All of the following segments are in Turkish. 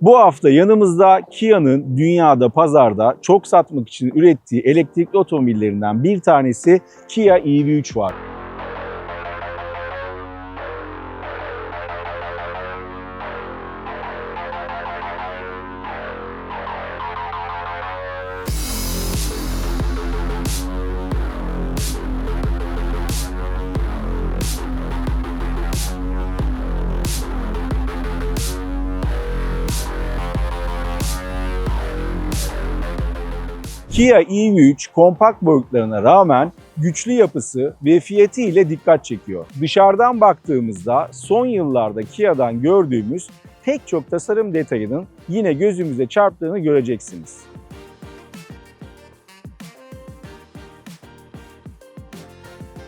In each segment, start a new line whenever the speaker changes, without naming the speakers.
Bu hafta yanımızda Kia'nın dünyada pazarda çok satmak için ürettiği elektrikli otomobillerinden bir tanesi Kia EV3 var. Kia EV3 kompakt boyutlarına rağmen güçlü yapısı ve fiyatı ile dikkat çekiyor. Dışarıdan baktığımızda son yıllarda Kia'dan gördüğümüz pek çok tasarım detayının yine gözümüze çarptığını göreceksiniz.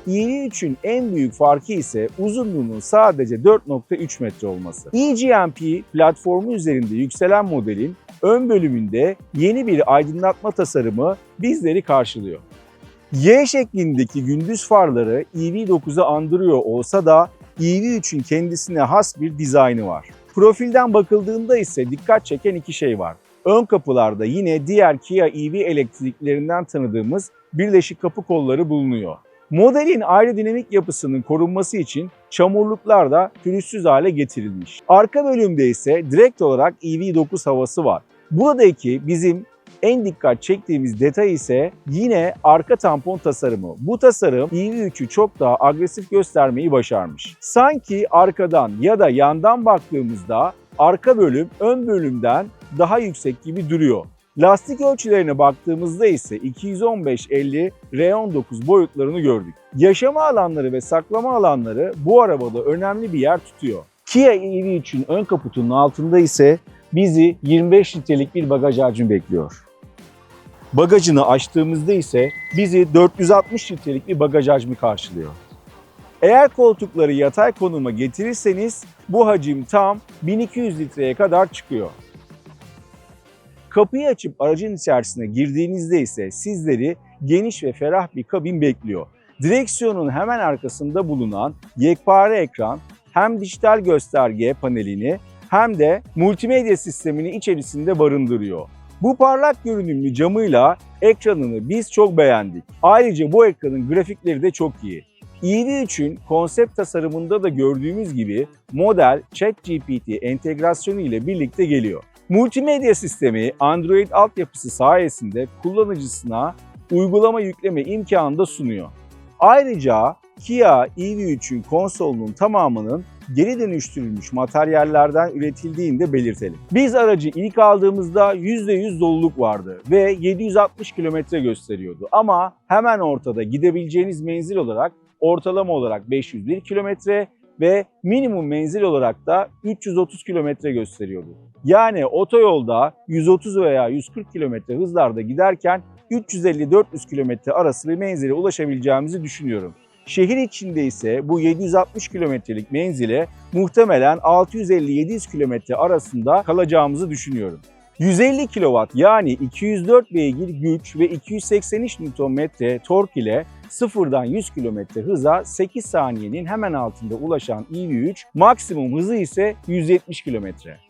EV3'ün en büyük farkı ise uzunluğunun sadece 4.3 metre olması. eGMP platformu üzerinde yükselen modelin ön bölümünde yeni bir aydınlatma tasarımı bizleri karşılıyor. Y şeklindeki gündüz farları EV9'u andırıyor olsa da EV3'ün kendisine has bir dizaynı var. Profilden bakıldığında ise dikkat çeken iki şey var. Ön kapılarda yine diğer Kia EV elektriklerinden tanıdığımız birleşik kapı kolları bulunuyor. Modelin aerodinamik yapısının korunması için çamurluklar da pürüzsüz hale getirilmiş. Arka bölümde ise direkt olarak EV9 havası var. Buradaki bizim en dikkat çektiğimiz detay ise yine arka tampon tasarımı. Bu tasarım EV3'ü çok daha agresif göstermeyi başarmış. Sanki arkadan ya da yandan baktığımızda arka bölüm ön bölümden daha yüksek gibi duruyor. Lastik ölçülerine baktığımızda ise 215-50 R19 boyutlarını gördük. Yaşama alanları ve saklama alanları bu arabada önemli bir yer tutuyor. Kia EV3'ün ön kaputunun altında ise bizi 25 litrelik bir bagaj hacmi bekliyor. Bagajını açtığımızda ise bizi 460 litrelik bir bagaj hacmi karşılıyor. Eğer koltukları yatay konuma getirirseniz bu hacim tam 1200 litreye kadar çıkıyor. Kapıyı açıp aracın içerisine girdiğinizde ise sizleri geniş ve ferah bir kabin bekliyor. Direksiyonun hemen arkasında bulunan yekpare ekran hem dijital gösterge panelini hem de multimedya sistemini içerisinde barındırıyor. Bu parlak görünümlü camıyla ekranını biz çok beğendik. Ayrıca bu ekranın grafikleri de çok iyi. EV3'ün konsept tasarımında da gördüğümüz gibi model ChatGPT entegrasyonu ile birlikte geliyor. Multimedya sistemi Android altyapısı sayesinde kullanıcısına uygulama yükleme imkanı da sunuyor. Ayrıca Kia EV3'ün konsolunun tamamının geri dönüştürülmüş materyallerden üretildiğini de belirtelim. Biz aracı ilk aldığımızda %100 doluluk vardı ve 760 kilometre gösteriyordu. Ama hemen ortada gidebileceğiniz menzil olarak ortalama olarak 501 kilometre ve minimum menzil olarak da 330 kilometre gösteriyordu. Yani otoyolda 130 veya 140 kilometre hızlarda giderken 350-400 kilometre arası bir menzile ulaşabileceğimizi düşünüyorum. Şehir içinde ise bu 760 kilometrelik menzile muhtemelen 650-700 kilometre arasında kalacağımızı düşünüyorum. 150 kW yani 204 beygir güç ve 283 Nm tork ile sıfırdan 100 km hıza 8 saniyenin hemen altında ulaşan EV3 maksimum hızı ise 170 km.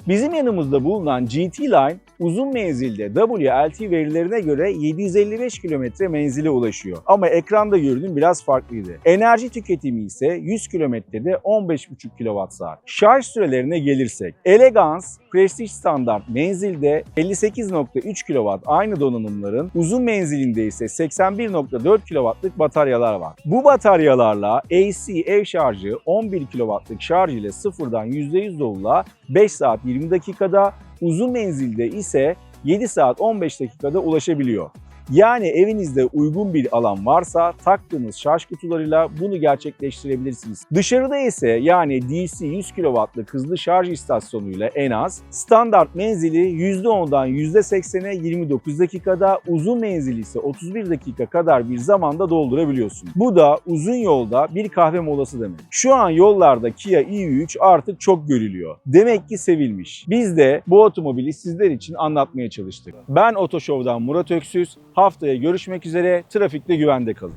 Bizim yanımızda bulunan GT Line uzun menzilde WLT verilerine göre 755 km menzile ulaşıyor. Ama ekranda gördüğüm biraz farklıydı. Enerji tüketimi ise 100 kilometrede 15,5 kWh. Şarj sürelerine gelirsek Elegance Prestige standart menzilde 58.3 kW aynı donanımların uzun menzilinde ise 81.4 kW'lık bataryalar var. Bu bataryalarla AC ev şarjı 11 kW'lık şarj ile sıfırdan %100 dolula 5 saat 20 dakikada, uzun menzilde ise 7 saat 15 dakikada ulaşabiliyor. Yani evinizde uygun bir alan varsa taktığınız şarj kutularıyla bunu gerçekleştirebilirsiniz. Dışarıda ise yani DC 100 kW'lık hızlı şarj istasyonuyla en az standart menzili %10'dan %80'e 29 dakikada, uzun menzili ise 31 dakika kadar bir zamanda doldurabiliyorsun. Bu da uzun yolda bir kahve molası demek. Şu an yollarda Kia EV3 artık çok görülüyor. Demek ki sevilmiş. Biz de bu otomobili sizler için anlatmaya çalıştık. Ben Otoshow'dan Murat Öksüz. Haftaya görüşmek üzere. Trafikte güvende kalın.